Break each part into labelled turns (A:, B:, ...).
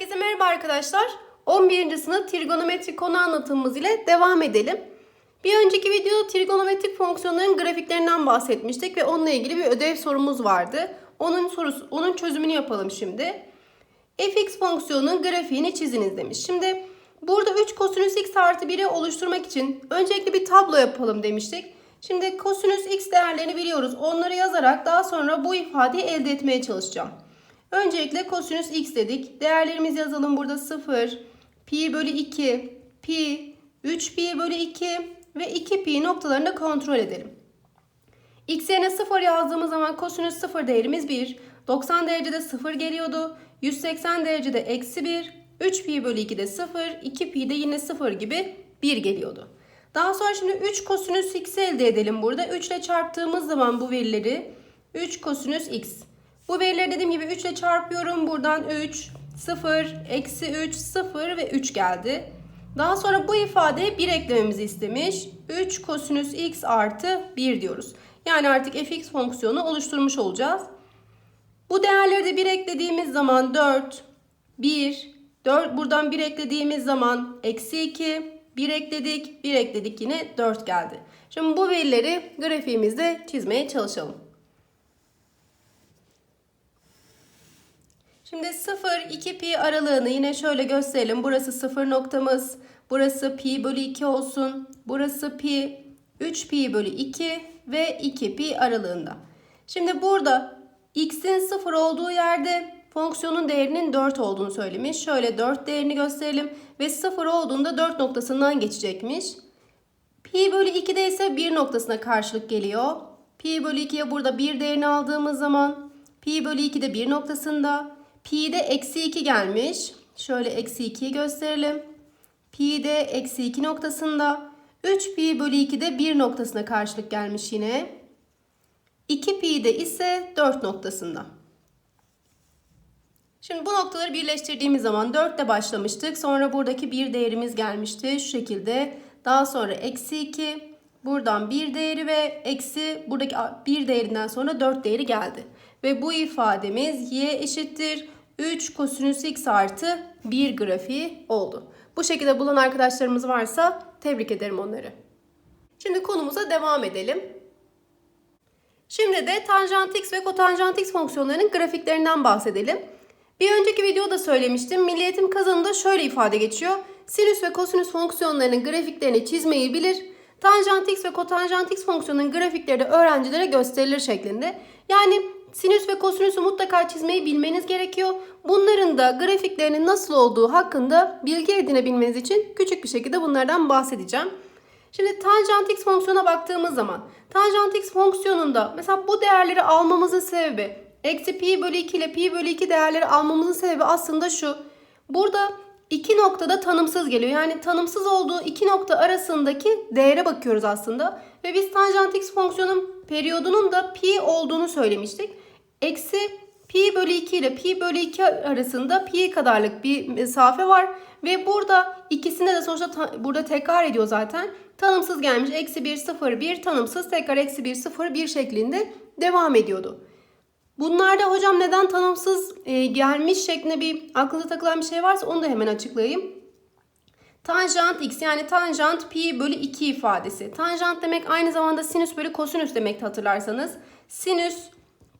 A: Herkese merhaba arkadaşlar. 11. sınıf trigonometri konu anlatımımız ile devam edelim. Bir önceki videoda trigonometrik fonksiyonların grafiklerinden bahsetmiştik ve onunla ilgili bir ödev sorumuz vardı. Onun sorusu, onun çözümünü yapalım şimdi. fx fonksiyonunun grafiğini çiziniz demiş. Şimdi burada 3 kosinüs x artı 1'i oluşturmak için öncelikle bir tablo yapalım demiştik. Şimdi kosinüs x değerlerini biliyoruz. Onları yazarak daha sonra bu ifadeyi elde etmeye çalışacağım. Öncelikle kosinüs x dedik. Değerlerimizi yazalım burada 0, pi bölü 2, pi, 3 pi bölü 2 ve 2 pi noktalarını kontrol edelim. X yerine 0 yazdığımız zaman kosinüs 0 değerimiz 1. 90 derecede 0 geliyordu. 180 derecede eksi 1. 3 pi bölü 2 de 0. 2 pi de yine 0 gibi 1 geliyordu. Daha sonra şimdi 3 kosinüs x elde edelim burada. 3 ile çarptığımız zaman bu verileri 3 kosinüs x. Bu verileri dediğim gibi 3 ile çarpıyorum. Buradan 3, 0, eksi 3, 0 ve 3 geldi. Daha sonra bu ifadeye 1 eklememizi istemiş. 3 kosinüs x artı 1 diyoruz. Yani artık fx fonksiyonu oluşturmuş olacağız. Bu değerleri de 1 eklediğimiz zaman 4, 1, 4 buradan 1 eklediğimiz zaman eksi 2, 1 ekledik, 1 ekledik yine 4 geldi. Şimdi bu verileri grafiğimizde çizmeye çalışalım. Şimdi 0 2 pi aralığını yine şöyle gösterelim. Burası 0 noktamız. Burası pi bölü 2 olsun. Burası pi 3 pi bölü 2 ve 2 pi aralığında. Şimdi burada x'in 0 olduğu yerde fonksiyonun değerinin 4 olduğunu söylemiş. Şöyle 4 değerini gösterelim ve 0 olduğunda 4 noktasından geçecekmiş. Pi bölü 2'de ise 1 noktasına karşılık geliyor. Pi bölü 2'ye burada 1 değerini aldığımız zaman pi bölü 2'de 1 noktasında. Pi'de eksi 2 gelmiş. Şöyle eksi 2'yi gösterelim. Pi'de eksi 2 noktasında. 3 pi bölü 2'de 1 noktasına karşılık gelmiş yine. 2 pi'de ise 4 noktasında. Şimdi bu noktaları birleştirdiğimiz zaman 4 ile başlamıştık. Sonra buradaki 1 değerimiz gelmişti. Şu şekilde. Daha sonra eksi 2. Buradan 1 değeri ve eksi buradaki 1 değerinden sonra 4 değeri geldi. Ve bu ifademiz y eşittir 3 kosinüs x artı 1 grafiği oldu. Bu şekilde bulan arkadaşlarımız varsa tebrik ederim onları. Şimdi konumuza devam edelim. Şimdi de tanjant x ve kotanjant x fonksiyonlarının grafiklerinden bahsedelim. Bir önceki videoda söylemiştim. Milli Eğitim kazanında şöyle ifade geçiyor. Sinüs ve kosinüs fonksiyonlarının grafiklerini çizmeyi bilir. Tanjant x ve kotanjant x fonksiyonunun grafikleri de öğrencilere gösterilir şeklinde. Yani sinüs ve kosinüsü mutlaka çizmeyi bilmeniz gerekiyor. Bunların da grafiklerinin nasıl olduğu hakkında bilgi edinebilmeniz için küçük bir şekilde bunlardan bahsedeceğim. Şimdi tanjant x fonksiyona baktığımız zaman tanjant x fonksiyonunda mesela bu değerleri almamızın sebebi eksi pi bölü 2 ile pi bölü 2 değerleri almamızın sebebi aslında şu. Burada iki noktada tanımsız geliyor. Yani tanımsız olduğu iki nokta arasındaki değere bakıyoruz aslında. Ve biz tanjant x fonksiyonun periyodunun da pi olduğunu söylemiştik. Eksi pi bölü 2 ile pi bölü 2 arasında pi kadarlık bir mesafe var. Ve burada ikisinde de sonuçta burada tekrar ediyor zaten. Tanımsız gelmiş. Eksi 1, 0, 1 tanımsız tekrar eksi 1, 0, 1 şeklinde devam ediyordu. Bunlarda hocam neden tanımsız e, gelmiş şeklinde bir aklınıza takılan bir şey varsa onu da hemen açıklayayım. Tanjant x yani tanjant pi bölü 2 ifadesi. Tanjant demek aynı zamanda sinüs bölü kosinüs demek hatırlarsanız. Sinüs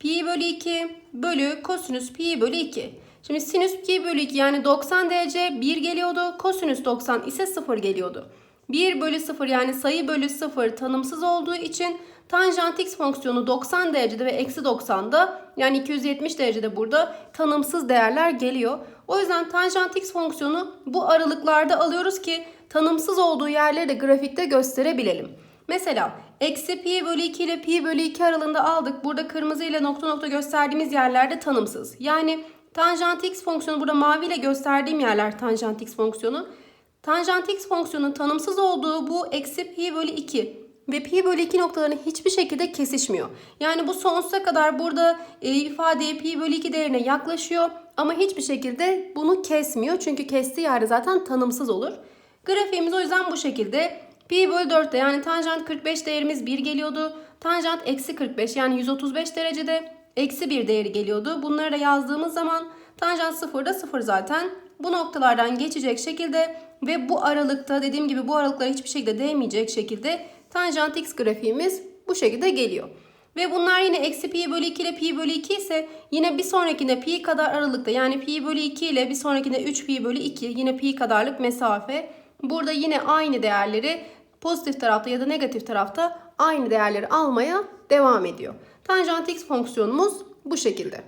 A: pi bölü 2 bölü kosinüs pi bölü 2. Şimdi sinüs pi bölü 2 yani 90 derece 1 geliyordu. Kosinüs 90 ise 0 geliyordu. 1 bölü 0 yani sayı bölü 0 tanımsız olduğu için tanjant x fonksiyonu 90 derecede ve eksi 90'da yani 270 derecede burada tanımsız değerler geliyor. O yüzden tanjant x fonksiyonu bu aralıklarda alıyoruz ki tanımsız olduğu yerleri de grafikte gösterebilelim. Mesela eksi pi bölü 2 ile pi bölü 2 aralığında aldık. Burada kırmızı ile nokta nokta gösterdiğimiz yerlerde tanımsız. Yani tanjant x fonksiyonu burada mavi ile gösterdiğim yerler tanjant x fonksiyonu. Tanjant x fonksiyonun tanımsız olduğu bu eksi pi bölü 2 ve pi bölü 2 noktalarının hiçbir şekilde kesişmiyor. Yani bu sonsuza kadar burada e, ifadeye pi bölü 2 değerine yaklaşıyor ama hiçbir şekilde bunu kesmiyor. Çünkü kestiği yerde zaten tanımsız olur. Grafiğimiz o yüzden bu şekilde. Pi bölü 4'te yani tanjant 45 değerimiz 1 geliyordu. Tanjant eksi 45 yani 135 derecede eksi 1 değeri geliyordu. Bunları da yazdığımız zaman tanjant 0 da 0 zaten bu noktalardan geçecek şekilde ve bu aralıkta dediğim gibi bu aralıklara hiçbir şekilde değmeyecek şekilde tanjant x grafiğimiz bu şekilde geliyor. Ve bunlar yine eksi pi bölü 2 ile pi bölü 2 ise yine bir sonrakinde pi kadar aralıkta yani pi bölü 2 ile bir sonrakinde 3 pi bölü 2 yine pi kadarlık mesafe. Burada yine aynı değerleri pozitif tarafta ya da negatif tarafta aynı değerleri almaya devam ediyor. Tanjant x fonksiyonumuz bu şekilde.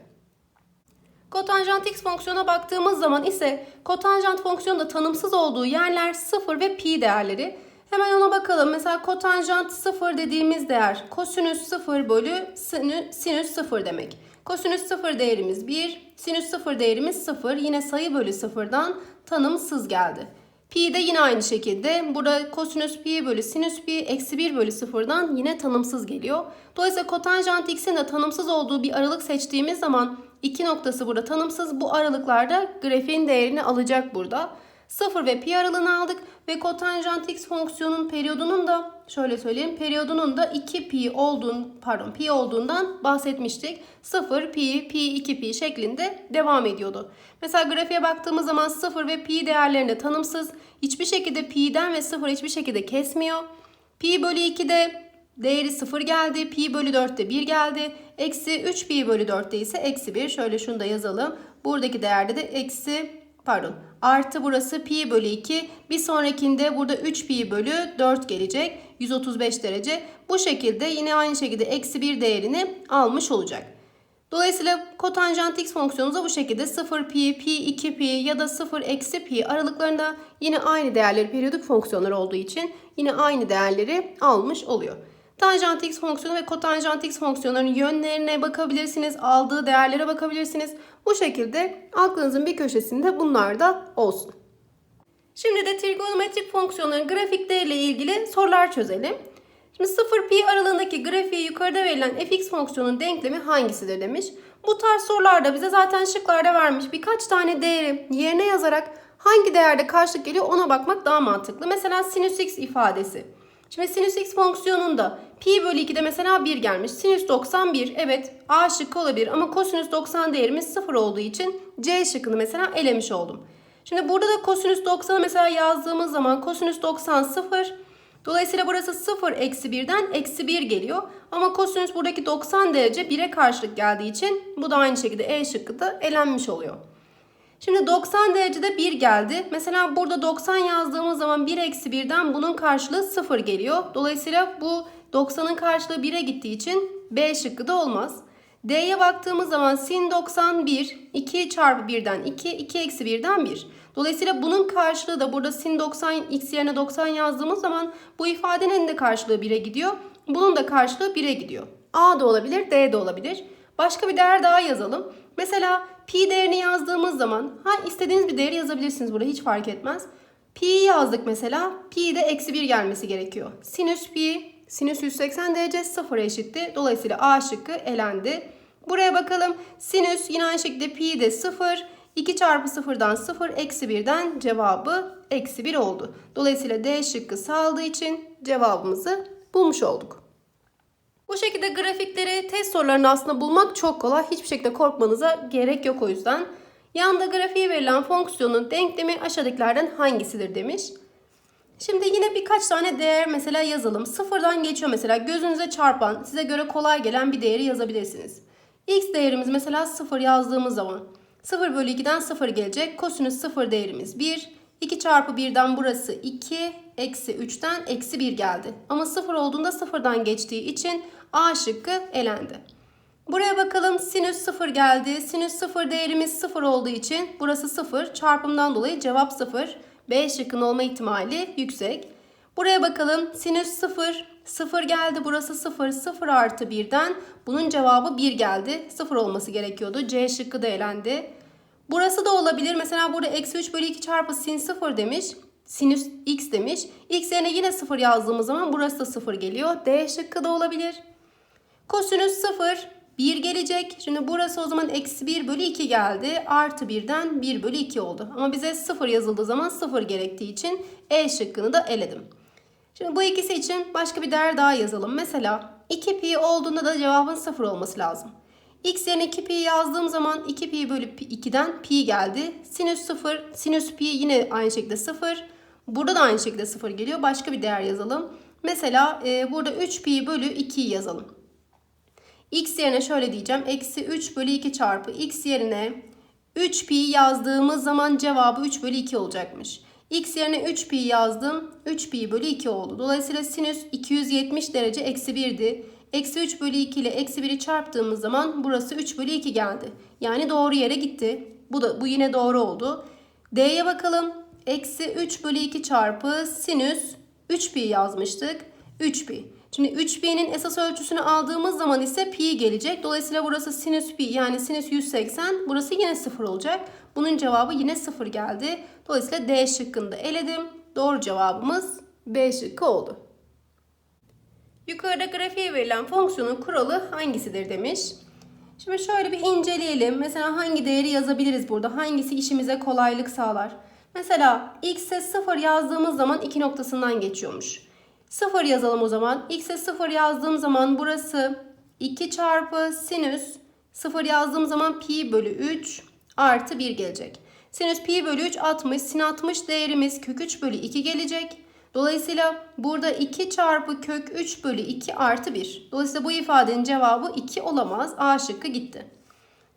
A: Kotanjant x fonksiyona baktığımız zaman ise kotanjant fonksiyonunda tanımsız olduğu yerler 0 ve pi değerleri. Hemen ona bakalım. Mesela kotanjant 0 dediğimiz değer kosinüs 0 bölü sinüs, sinüs 0 demek. Kosinüs 0 değerimiz 1, sinüs 0 değerimiz 0. Yine sayı bölü 0'dan tanımsız geldi. Pi de yine aynı şekilde. Burada kosinüs pi bölü sinüs pi eksi 1 bölü 0'dan yine tanımsız geliyor. Dolayısıyla kotanjant x'in de tanımsız olduğu bir aralık seçtiğimiz zaman iki noktası burada tanımsız. Bu aralıklarda grafiğin değerini alacak burada. 0 ve pi aralığını aldık ve kotanjant x fonksiyonun periyodunun da şöyle söyleyeyim periyodunun da 2 pi olduğun pardon pi olduğundan bahsetmiştik. 0 pi pi 2 pi şeklinde devam ediyordu. Mesela grafiğe baktığımız zaman 0 ve pi değerlerinde tanımsız. Hiçbir şekilde pi'den ve 0 hiçbir şekilde kesmiyor. Pi bölü 2'de değeri 0 geldi. Pi bölü 4'te 1 geldi. Eksi 3 pi bölü 4'te ise eksi 1. Şöyle şunu da yazalım. Buradaki değerde de eksi pardon artı burası pi bölü 2. Bir sonrakinde burada 3 pi bölü 4 gelecek. 135 derece. Bu şekilde yine aynı şekilde eksi 1 değerini almış olacak. Dolayısıyla kotanjant x fonksiyonumuza bu şekilde 0 pi, pi 2 pi ya da 0 eksi pi aralıklarında yine aynı değerleri periyodik fonksiyonlar olduğu için yine aynı değerleri almış oluyor. Tanjant x fonksiyonu ve kotanjant x fonksiyonlarının yönlerine bakabilirsiniz, aldığı değerlere bakabilirsiniz. Bu şekilde aklınızın bir köşesinde bunlar da olsun. Şimdi de trigonometrik fonksiyonların grafikleriyle ilgili sorular çözelim. Şimdi 0 pi aralığındaki grafiği yukarıda verilen fx fonksiyonun denklemi hangisidir demiş. Bu tarz sorularda bize zaten şıklarda vermiş. Birkaç tane değeri yerine yazarak hangi değerde karşılık geliyor ona bakmak daha mantıklı. Mesela sinüs x ifadesi. Şimdi sinüs x fonksiyonunda pi bölü 2'de mesela 1 gelmiş. Sinüs 91 evet A şıkkı olabilir ama kosinüs 90 değerimiz 0 olduğu için C şıkkını mesela elemiş oldum. Şimdi burada da kosinüs 90'ı mesela yazdığımız zaman kosinüs 90 0. Dolayısıyla burası 0 eksi 1'den eksi 1 geliyor. Ama kosinüs buradaki 90 derece 1'e karşılık geldiği için bu da aynı şekilde E şıkkı da elenmiş oluyor. Şimdi 90 derecede 1 geldi. Mesela burada 90 yazdığımız zaman 1 eksi 1'den bunun karşılığı 0 geliyor. Dolayısıyla bu 90'ın karşılığı 1'e gittiği için B şıkkı da olmaz. D'ye baktığımız zaman sin 91 2 çarpı 1'den 2 2 eksi 1'den 1. Dolayısıyla bunun karşılığı da burada sin 90 x yerine 90 yazdığımız zaman bu ifadenin de karşılığı 1'e gidiyor. Bunun da karşılığı 1'e gidiyor. A da olabilir D de olabilir. Başka bir değer daha yazalım. Mesela pi değerini yazdığımız zaman ha istediğiniz bir değeri yazabilirsiniz burada hiç fark etmez. Pi yazdık mesela. Pi de eksi 1 gelmesi gerekiyor. Sinüs pi sinüs 180 derece 0 eşitti. Dolayısıyla A şıkkı elendi. Buraya bakalım. Sinüs yine aynı şekilde pi de 0. 2 çarpı 0'dan 0 eksi 1'den cevabı eksi 1 oldu. Dolayısıyla D şıkkı sağladığı için cevabımızı bulmuş olduk. Bu şekilde grafikleri test sorularını aslında bulmak çok kolay. Hiçbir şekilde korkmanıza gerek yok o yüzden. Yanda grafiği verilen fonksiyonun denklemi aşağıdakilerden hangisidir demiş. Şimdi yine birkaç tane değer mesela yazalım. Sıfırdan geçiyor mesela gözünüze çarpan, size göre kolay gelen bir değeri yazabilirsiniz. X değerimiz mesela 0 yazdığımız zaman 0 bölü 2'den 0 gelecek. Kosinüs 0 değerimiz 1. 2 çarpı 1'den burası 2. Eksi 3'ten eksi 1 geldi. Ama 0 olduğunda 0'dan geçtiği için A şıkkı elendi. Buraya bakalım sinüs 0 geldi. Sinüs 0 değerimiz 0 olduğu için burası 0. Çarpımdan dolayı cevap 0. B şıkkının olma ihtimali yüksek. Buraya bakalım sinüs 0. 0 geldi burası 0. 0 artı 1'den bunun cevabı 1 geldi. 0 olması gerekiyordu. C şıkkı da elendi. Burası da olabilir. Mesela burada eksi 3 bölü 2 çarpı sin 0 demiş. Sinüs x demiş. X yerine yine 0 yazdığımız zaman burası da 0 geliyor. D şıkkı da olabilir. Kosinüs 0 1 gelecek. Şimdi burası o zaman eksi 1 bölü 2 geldi. Artı 1'den 1 bölü 2 oldu. Ama bize 0 yazıldığı zaman 0 gerektiği için E şıkkını da eledim. Şimdi bu ikisi için başka bir değer daha yazalım. Mesela 2 pi olduğunda da cevabın 0 olması lazım. X yerine 2 pi yazdığım zaman 2 pi bölü 2'den pi geldi. Sinüs 0, sinüs pi yine aynı şekilde 0. Burada da aynı şekilde 0 geliyor. Başka bir değer yazalım. Mesela e, burada 3 pi bölü 2'yi yazalım. X yerine şöyle diyeceğim. Eksi 3 bölü 2 çarpı x yerine 3 pi yazdığımız zaman cevabı 3 bölü 2 olacakmış. X yerine 3 pi yazdım. 3 pi bölü 2 oldu. Dolayısıyla sinüs 270 derece eksi 1'di. Eksi 3 bölü 2 ile eksi 1'i çarptığımız zaman burası 3 bölü 2 geldi. Yani doğru yere gitti. Bu da bu yine doğru oldu. D'ye bakalım. Eksi 3 bölü 2 çarpı sinüs 3 pi yazmıştık. 3 pi. Şimdi 3 pi'nin esas ölçüsünü aldığımız zaman ise pi gelecek. Dolayısıyla burası sinüs pi yani sinüs 180. Burası yine 0 olacak. Bunun cevabı yine 0 geldi. Dolayısıyla D şıkkını da eledim. Doğru cevabımız B şıkkı oldu. Yukarıda grafiğe verilen fonksiyonun kuralı hangisidir demiş. Şimdi şöyle bir inceleyelim. Mesela hangi değeri yazabiliriz burada? Hangisi işimize kolaylık sağlar? Mesela x'e 0 yazdığımız zaman 2 noktasından geçiyormuş. 0 yazalım o zaman. X'e 0 yazdığım zaman burası 2 çarpı sinüs 0 yazdığım zaman pi bölü 3 artı 1 gelecek. Sinüs pi bölü 3 60. Sin 60 değerimiz kök 3 bölü 2 gelecek. Dolayısıyla burada 2 çarpı kök 3 bölü 2 artı 1. Dolayısıyla bu ifadenin cevabı 2 olamaz. A şıkkı gitti.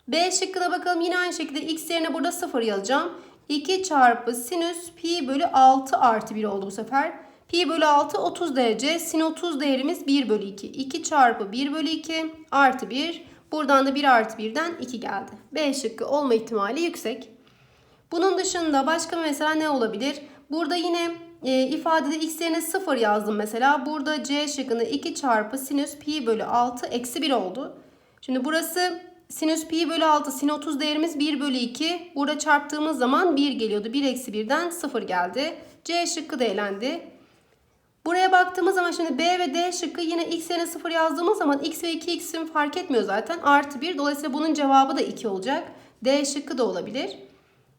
A: B şıkkına bakalım. Yine aynı şekilde x yerine burada 0 yazacağım. 2 çarpı sinüs pi bölü 6 artı 1 oldu bu sefer. Pi bölü 6 30 derece. Sin 30 değerimiz 1 bölü 2. 2 çarpı 1 bölü 2 artı 1. Buradan da 1 artı 1'den 2 geldi. B şıkkı olma ihtimali yüksek. Bunun dışında başka mesela ne olabilir? Burada yine e, ifadede x yerine 0 yazdım mesela. Burada C şıkkında 2 çarpı sinüs pi bölü 6 eksi 1 oldu. Şimdi burası sinüs pi bölü 6 sin 30 değerimiz 1 bölü 2. Burada çarptığımız zaman 1 geliyordu. 1 eksi 1'den 0 geldi. C şıkkı da elendi. Buraya baktığımız zaman şimdi B ve D şıkkı yine x yerine 0 yazdığımız zaman x ve 2x'in fark etmiyor zaten. Artı 1. Dolayısıyla bunun cevabı da 2 olacak. D şıkkı da olabilir.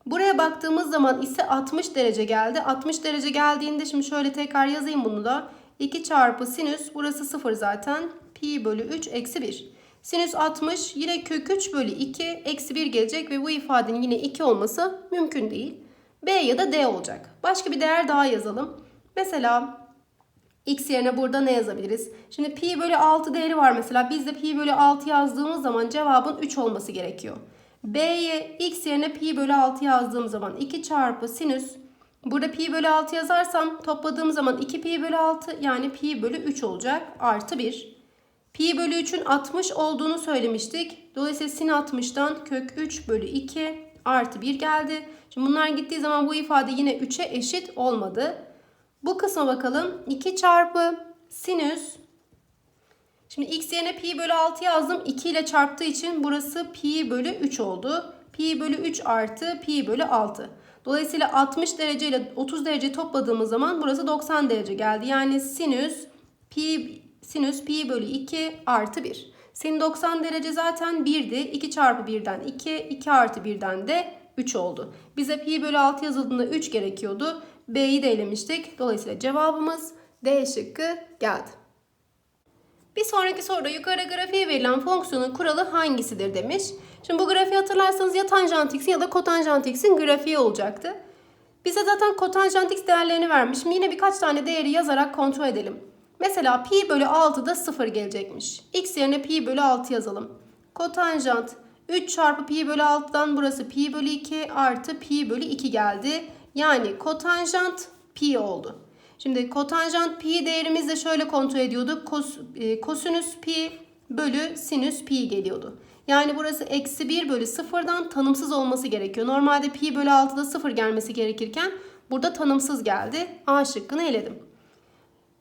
A: Buraya baktığımız zaman ise 60 derece geldi. 60 derece geldiğinde şimdi şöyle tekrar yazayım bunu da. 2 çarpı sinüs burası 0 zaten. Pi bölü 3 eksi 1. Sinüs 60 yine kök 3 bölü 2 eksi 1 gelecek ve bu ifadenin yine 2 olması mümkün değil. B ya da D olacak. Başka bir değer daha yazalım. Mesela x yerine burada ne yazabiliriz? Şimdi pi bölü 6 değeri var mesela. Biz de pi bölü 6 yazdığımız zaman cevabın 3 olması gerekiyor. B'ye x yerine pi bölü 6 yazdığım zaman 2 çarpı sinüs. Burada pi bölü 6 yazarsam topladığım zaman 2 pi bölü 6 yani pi bölü 3 olacak. Artı 1. Pi bölü 3'ün 60 olduğunu söylemiştik. Dolayısıyla sin 60'dan kök 3 bölü 2 artı 1 geldi. Şimdi bunlar gittiği zaman bu ifade yine 3'e eşit olmadı. Bu kısma bakalım. 2 çarpı sinüs. Şimdi x yerine pi bölü 6 yazdım. 2 ile çarptığı için burası pi bölü 3 oldu. Pi bölü 3 artı pi bölü 6. Dolayısıyla 60 derece ile 30 derece topladığımız zaman burası 90 derece geldi. Yani sinüs pi sinüs pi bölü 2 artı 1. Sin 90 derece zaten 1'di. 2 çarpı 1'den 2, 2 artı 1'den de 3 oldu. Bize pi bölü 6 yazıldığında 3 gerekiyordu. B'yi de elemiştik. Dolayısıyla cevabımız D şıkkı geldi. Bir sonraki soruda yukarıda grafiğe verilen fonksiyonun kuralı hangisidir demiş. Şimdi bu grafiği hatırlarsanız ya tanjant x'in ya da kotanjant x'in grafiği olacaktı. Bize zaten kotanjant x değerlerini vermiş. Şimdi yine birkaç tane değeri yazarak kontrol edelim. Mesela pi bölü 6'da 0 gelecekmiş. x yerine pi bölü 6 yazalım. Kotanjant 3 çarpı pi bölü 6'dan burası pi bölü 2 artı pi bölü 2 geldi. Yani kotanjant pi oldu. Şimdi kotanjant pi değerimizi de şöyle kontrol ediyorduk. Kos, e, kosinüs pi bölü sinüs pi geliyordu. Yani burası eksi 1 bölü 0'dan tanımsız olması gerekiyor. Normalde pi bölü 6'da 0 gelmesi gerekirken burada tanımsız geldi. A şıkkını eledim.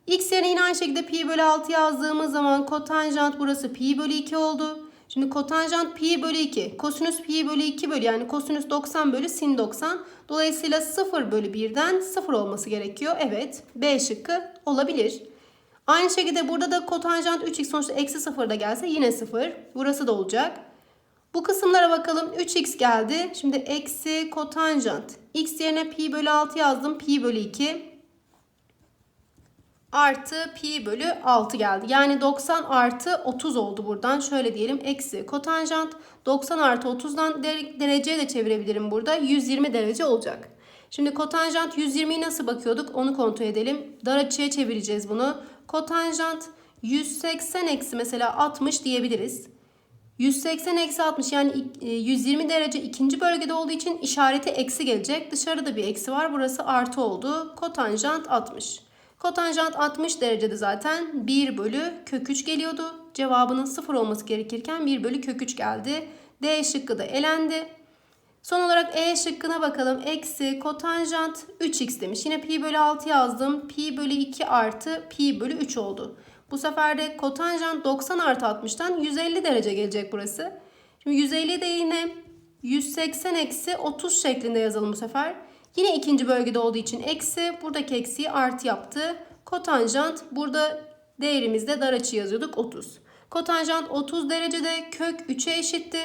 A: X yerine yine aynı şekilde pi bölü 6 yazdığımız zaman kotanjant burası pi bölü 2 oldu. Şimdi kotanjant pi bölü 2. Kosinüs pi bölü 2 bölü yani kosinüs 90 bölü sin 90. Dolayısıyla 0 bölü 1'den 0 olması gerekiyor. Evet B şıkkı olabilir. Aynı şekilde burada da kotanjant 3x sonuçta eksi 0 da gelse yine 0. Burası da olacak. Bu kısımlara bakalım. 3x geldi. Şimdi eksi kotanjant. x yerine pi bölü 6 yazdım. Pi bölü 2 artı pi bölü 6 geldi. Yani 90 artı 30 oldu buradan. Şöyle diyelim eksi kotanjant 90 artı 30'dan dereceye de çevirebilirim burada. 120 derece olacak. Şimdi kotanjant 120'yi nasıl bakıyorduk onu kontrol edelim. Dar açıya çevireceğiz bunu. Kotanjant 180 eksi mesela 60 diyebiliriz. 180 eksi 60 yani 120 derece ikinci bölgede olduğu için işareti eksi gelecek. Dışarıda bir eksi var. Burası artı oldu. Kotanjant 60. Kotanjant 60 derecede zaten 1 bölü kök 3 geliyordu. Cevabının 0 olması gerekirken 1 bölü kök 3 geldi. D şıkkı da elendi. Son olarak E şıkkına bakalım. Eksi kotanjant 3x demiş. Yine pi bölü 6 yazdım. Pi bölü 2 artı pi bölü 3 oldu. Bu sefer de kotanjant 90 artı 60'tan 150 derece gelecek burası. Şimdi 150 de yine 180 eksi 30 şeklinde yazalım bu sefer. Yine ikinci bölgede olduğu için eksi. Buradaki eksiyi artı yaptı. Kotanjant burada değerimizde dar açı yazıyorduk 30. Kotanjant 30 derecede kök 3'e eşitti.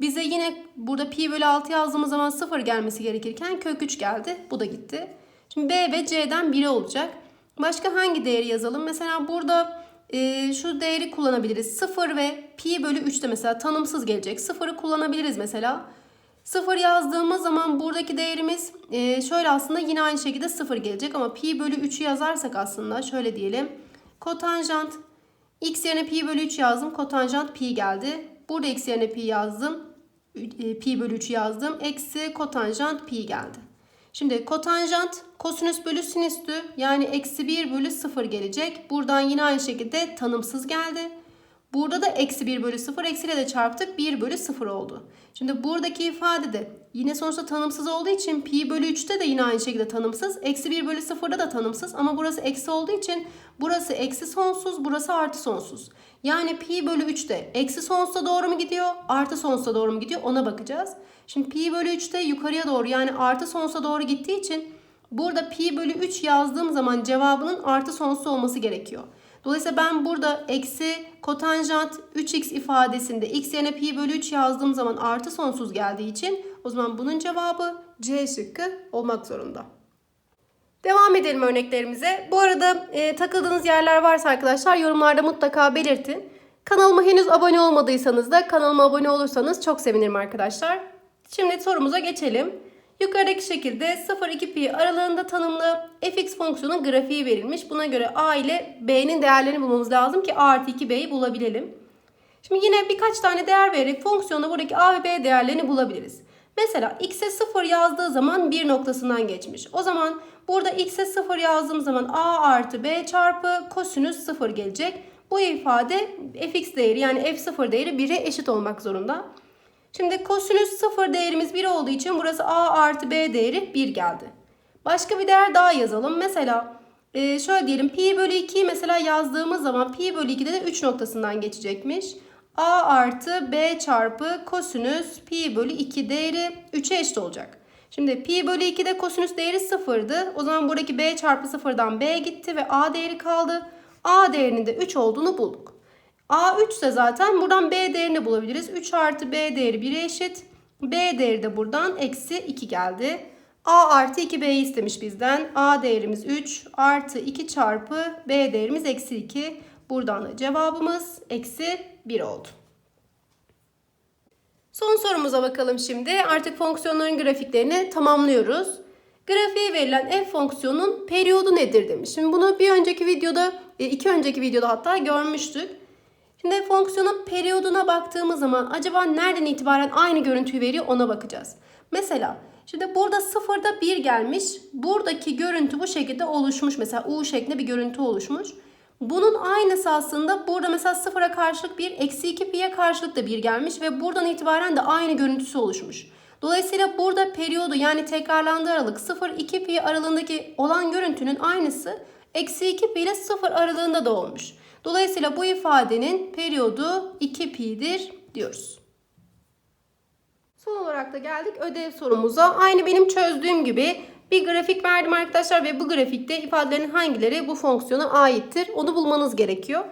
A: Bize yine burada pi bölü 6 yazdığımız zaman 0 gelmesi gerekirken kök 3 geldi. Bu da gitti. Şimdi B ve C'den biri olacak. Başka hangi değeri yazalım? Mesela burada e, şu değeri kullanabiliriz. 0 ve pi bölü 3 de mesela tanımsız gelecek. 0'ı kullanabiliriz mesela. 0 yazdığımız zaman buradaki değerimiz e, şöyle aslında yine aynı şekilde 0 gelecek. Ama pi bölü 3'ü yazarsak aslında şöyle diyelim. Kotanjant x yerine pi bölü 3 yazdım. Kotanjant pi geldi. Burada x yerine pi yazdım. E, pi bölü 3 yazdım. Eksi kotanjant pi geldi. Şimdi kotanjant kosinüs bölü sinüstü yani eksi 1 bölü 0 gelecek. Buradan yine aynı şekilde tanımsız geldi. Burada da eksi 1 bölü 0 eksiyle de çarptık 1 bölü 0 oldu. Şimdi buradaki ifade de yine sonuçta tanımsız olduğu için pi bölü 3'te de yine aynı şekilde tanımsız. Eksi 1 bölü 0'da da tanımsız ama burası eksi olduğu için burası eksi sonsuz burası artı sonsuz. Yani pi bölü 3'te eksi sonsuza doğru mu gidiyor artı sonsuza doğru mu gidiyor ona bakacağız. Şimdi pi bölü 3'te yukarıya doğru yani artı sonsuza doğru gittiği için burada pi bölü 3 yazdığım zaman cevabının artı sonsuz olması gerekiyor. Dolayısıyla ben burada eksi kotanjant 3x ifadesinde x yerine pi bölü 3 yazdığım zaman artı sonsuz geldiği için o zaman bunun cevabı C şıkkı olmak zorunda. Devam edelim örneklerimize. Bu arada e, takıldığınız yerler varsa arkadaşlar yorumlarda mutlaka belirtin. Kanalıma henüz abone olmadıysanız da kanalıma abone olursanız çok sevinirim arkadaşlar. Şimdi sorumuza geçelim. Yukarıdaki şekilde 0-2 pi aralığında tanımlı fx fonksiyonun grafiği verilmiş. Buna göre a ile b'nin değerlerini bulmamız lazım ki a artı 2b'yi bulabilelim. Şimdi yine birkaç tane değer vererek fonksiyonda buradaki a ve b değerlerini bulabiliriz. Mesela x'e 0 yazdığı zaman 1 noktasından geçmiş. O zaman burada x'e 0 yazdığım zaman a artı b çarpı kosinüs 0 gelecek. Bu ifade fx değeri yani f0 değeri 1'e eşit olmak zorunda. Şimdi kosinüs 0 değerimiz 1 olduğu için burası a artı b değeri 1 geldi. Başka bir değer daha yazalım. Mesela e, şöyle diyelim pi bölü 2'yi mesela yazdığımız zaman pi bölü 2'de de 3 noktasından geçecekmiş. a artı b çarpı kosinüs pi bölü 2 değeri 3'e eşit olacak. Şimdi pi bölü 2'de kosinüs değeri 0'dı. O zaman buradaki b çarpı 0'dan b gitti ve a değeri kaldı. a değerinin de 3 olduğunu bulduk. A 3 ise zaten buradan B değerini bulabiliriz. 3 artı B değeri 1'e eşit. B değeri de buradan eksi 2 geldi. A artı 2B'yi istemiş bizden. A değerimiz 3 artı 2 çarpı B değerimiz eksi 2. Buradan da cevabımız eksi 1 oldu. Son sorumuza bakalım şimdi. Artık fonksiyonların grafiklerini tamamlıyoruz. Grafiğe verilen f fonksiyonunun periyodu nedir demiş. Şimdi bunu bir önceki videoda, iki önceki videoda hatta görmüştük. Şimdi fonksiyonun periyoduna baktığımız zaman acaba nereden itibaren aynı görüntüyü veriyor ona bakacağız. Mesela şimdi burada sıfırda 1 gelmiş. Buradaki görüntü bu şekilde oluşmuş. Mesela U şeklinde bir görüntü oluşmuş. Bunun aynısı aslında burada mesela sıfıra karşılık 1, eksi 2 pi'ye karşılık da 1 gelmiş ve buradan itibaren de aynı görüntüsü oluşmuş. Dolayısıyla burada periyodu yani tekrarlandığı aralık 0-2 pi aralığındaki olan görüntünün aynısı eksi 2 pi ile 0 aralığında da olmuş. Dolayısıyla bu ifadenin periyodu 2pi'dir diyoruz. Son olarak da geldik ödev sorumuza. Aynı benim çözdüğüm gibi bir grafik verdim arkadaşlar ve bu grafikte ifadelerin hangileri bu fonksiyona aittir onu bulmanız gerekiyor.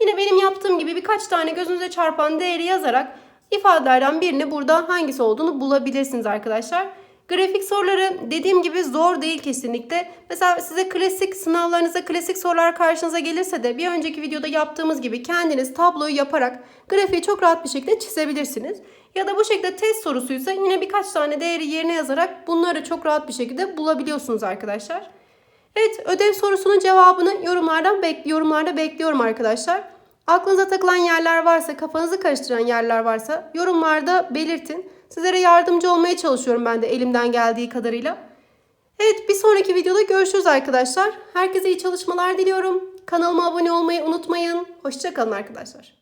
A: Yine benim yaptığım gibi birkaç tane gözünüze çarpan değeri yazarak ifadelerden birini burada hangisi olduğunu bulabilirsiniz arkadaşlar. Grafik soruları dediğim gibi zor değil kesinlikle. Mesela size klasik sınavlarınıza klasik sorular karşınıza gelirse de bir önceki videoda yaptığımız gibi kendiniz tabloyu yaparak grafiği çok rahat bir şekilde çizebilirsiniz. Ya da bu şekilde test sorusuysa yine birkaç tane değeri yerine yazarak bunları çok rahat bir şekilde bulabiliyorsunuz arkadaşlar. Evet ödev sorusunun cevabını yorumlardan bek yorumlarda bekliyorum arkadaşlar. Aklınıza takılan yerler varsa, kafanızı karıştıran yerler varsa yorumlarda belirtin. Sizlere yardımcı olmaya çalışıyorum ben de elimden geldiği kadarıyla. Evet bir sonraki videoda görüşürüz arkadaşlar. Herkese iyi çalışmalar diliyorum. Kanalıma abone olmayı unutmayın. Hoşçakalın arkadaşlar.